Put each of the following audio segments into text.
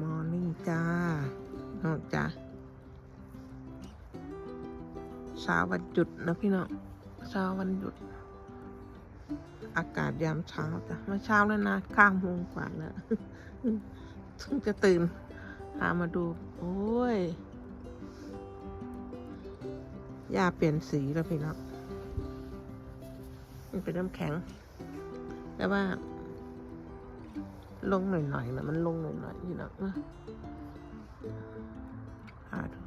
มอร์นิ่งจ้าน้องจ้าเช้าวันหยุดนะพี่น้องเช้าวันหยุด อากาศยามเช้าจ้ะเมื่อเช้าแล้วนะข้ามโมงกว่าแล้วเพิ่งจะตื่นพามาดู โอ้ยหญ้าเปลี่ยนสีแล้วพี่น้องมันเป็นน้ำแข็ง แต่ว่า ลงหน่อยๆนะมันลงหน่อยๆพี่น้องนะหาดู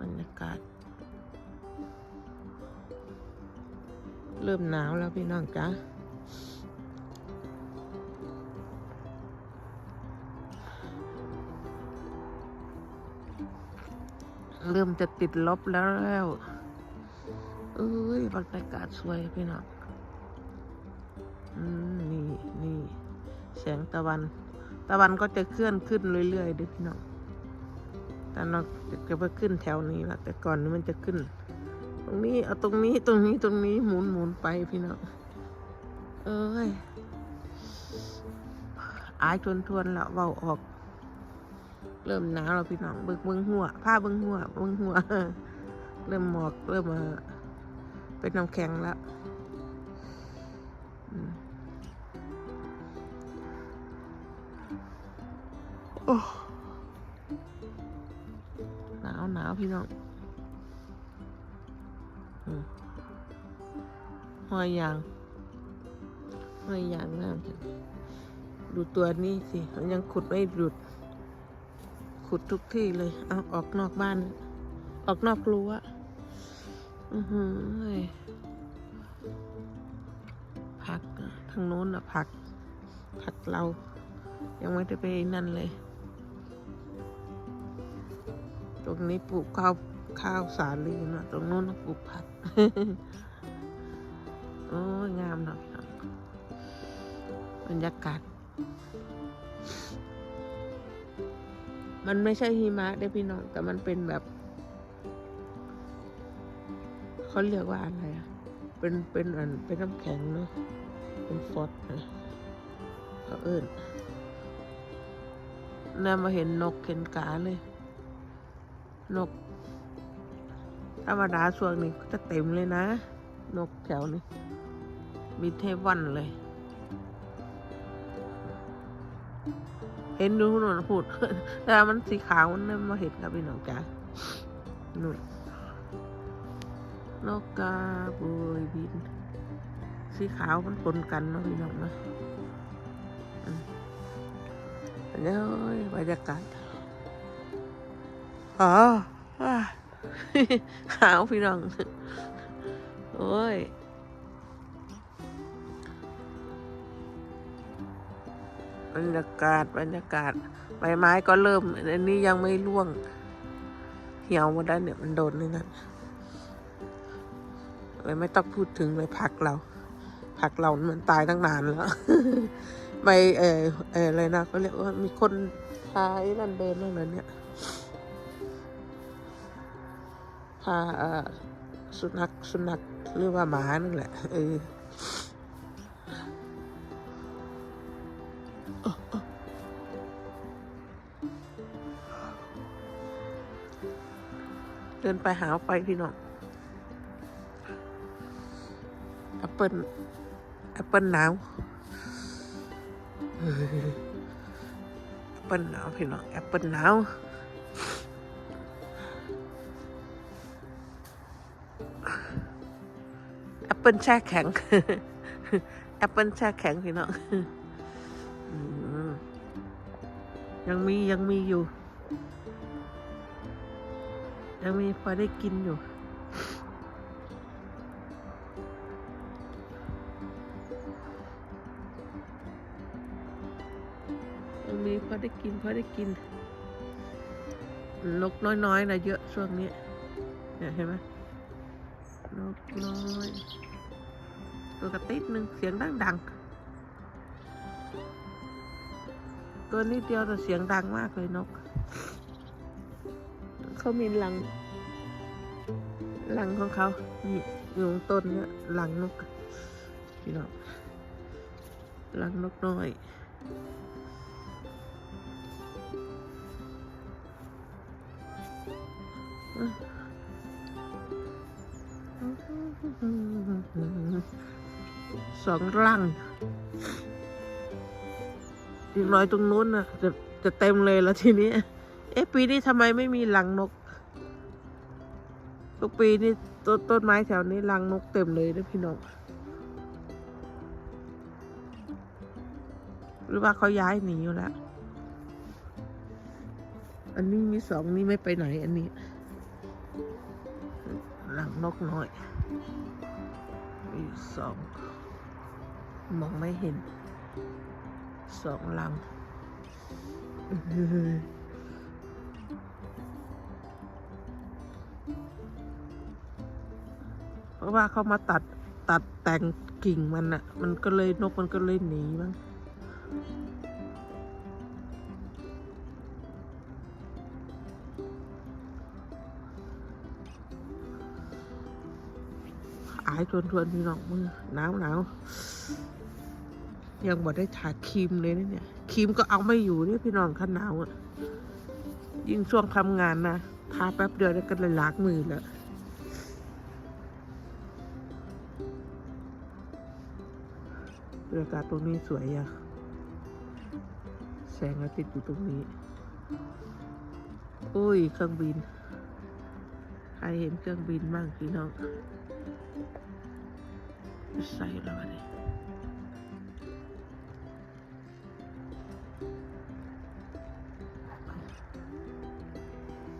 บรรยากาศ เริ่มหนาวแล้วพี่น้องจ้าเริ่มจะติดลบแล้วเอ้ยบรรยากาศสวยพี่น้องอืม สงตะวัน ตะวันก็จะเคลื่อนขึ้นเรื่อยๆด้วยพี่น้องแต่เราจะไปขึ้นแถวนี้ละแต่ก่อนนี้มันจะขึ้น ตรงนี้เอาตรงนี้ตรงนี้ตรงนี้หมุนหมุนไปพี่น้องเอ้ยอายทวนทวนๆล้วเบาออก เริ่มหนาวแล้วพี่น้องเบิกเบิงหัวผ้าเบิงหัวเบิงหัว เริ่มหมอกเริ่มมาเป็นน้ำแข็งแล้ว โอ้หนาวหนาวพี่น้องหอยยางหอยยางงามจังดูตัวนี้สิมันยังขุดไม่หยุด ขุดทุกที่เลย เอาออกนอกบ้าน ออกนอกรั้วอือหือผักทางโน้นอะผักผักเรา ยังไม่ได้ไปนั่นเลย ตรงนี้ปลูกข้าวข้าวสาลีนะตรงโน้นปลูกผักโอ้ยงามเนาะพี่น้องบรรยากาศ มันไม่ใช่หิมะได้พี่น้อง แต่มันเป็นแบบ เขาเรียกว่าอะไรอะเป็นเป็นอันเป็นน้ำแข็งเนาะเป็นฟอสนะเขาเอิญน่ามาเห็นนกเห็นกาเลย นก ธรรมดาช่วงนี้ก็จะเต็มเลยนะ นกแถวนี้ มีเทวันเลย เห็นดูหนนพูดแต่มันสีขาวมันไม่มาเห็นกับพี่น้องจ้าหนุ่นนกกาบุยบิน สีขาวมันปนกันเนาะพี่น้องเนาะอันนี้บรรยากาศ อ๋ออ่าวพี่น้อง โอ้ยบรรยากาศบรรยากาศ ใบไม้ก็เริ่ม อันนี้ยังไม่ร่วง เหี่ยวมดแล้เนี่ยมันโดนนี่นั่นเลยไม่ต้องพูดถึงเลยผักเรา ผักเรามันตายตั้งนานแล้วใบเออเอออะไรนะเขาเรียกว่ามีคนพาไอ้นั่นเดินนั่นเลยเนี่ย พาสุนัขสุนัขหรือว่าหมานั่นแหละเออเดินไปหาไฟพี่น้องแอปเปิลแอปเปิลหนาวแอปเปิลหนาวพี่น้องแอปเปิลหนาว แอปเปิลแช่แข็ง แอปเปิลแช่แข็งพี่น้องยังมียังมีอยู่ ยังมีพอได้กินอยู่ยังมีพอได้กินพอได้กินนกน้อยๆนะเยอะช่วงนี้เนี่ยเห็นไหม นกน้อยตัวกระติดนึงเสียงดังดังตัวนี้เดียวแต่เสียงดังมากเลยนก เขามีหลังหลังของเขาอยู่ต้นเนี่ยหลังนกพี่น้องหลังนกน้อยอ สองรังอีกน้อยตรงนู้นน่ะจะจะเต็มเลยแล้วทีนี้ เอ๊ะปีนี้ทำไมไม่มีรังนก ทุกปีนี่ต้นต้นไม้แถวนี้รังนกเต็มเลยนะพี่น้องหรือว่าเขาย้ายหนีอยู่แล้ว อันนี้มีสองนี่ไม่ไปไหนอันนี้ นกน้อยมีสองมองไม่เห็นสองลังเพราะว่าเขามาตัดตัดแต่งกิ่งมันอะมันก็เลยนกมันก็เลยหนีมั้ง อายทวนทวนๆพี่น้องมือหนาวหนาวยังบ่ได้ทาครีมเลยนะเนี่ยครีมก็เอาไม่อยู่เนี่ยพี่น้องขันหนาวอะ่ะยิ่งช่วงทำงานนะทาแป๊บเดียวแล้วก็เลยล้างมือแล้วบรรยากาศตรงนี้สวยอะแสงอาทิตย์อยู่ตรงนี้ อุ้ยเครื่องบิน รเห็นเครื่องบินบ้างพี่น้องใส่แล้วนี่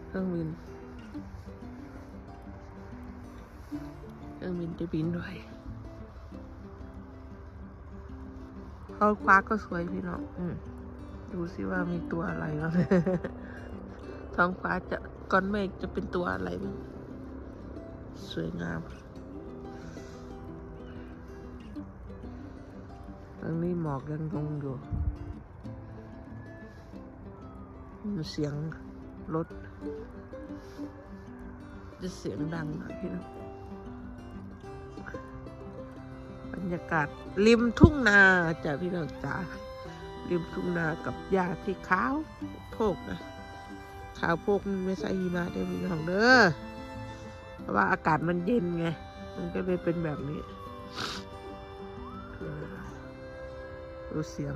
เครื่องบินเครื่องบินจะบินด้วยท้องฟ้าก็สวยพี่น้องอมดูสิว่ามีตัวอะไรบ้างท้องฟ้าจะก้อนเมฆจะเป็นตัวอะไรบ้าง สวยงามตรงนี้หมอกยังลงอยู่เสียงรถ จะเสียงดังหน่อยพี่น้องบรรยากาศริมทุ่งนาจ้ะพี่น้องจ๋าริมทุ่งนากับหญ้าที่ขาวโพกนะขาวโพกมันไม่ใส่หิมะได้อพี่น้องเด้อ เพราะว่าอากาศมันเย็นไง มันก็เลยเป็นแบบนี้ดูเสียง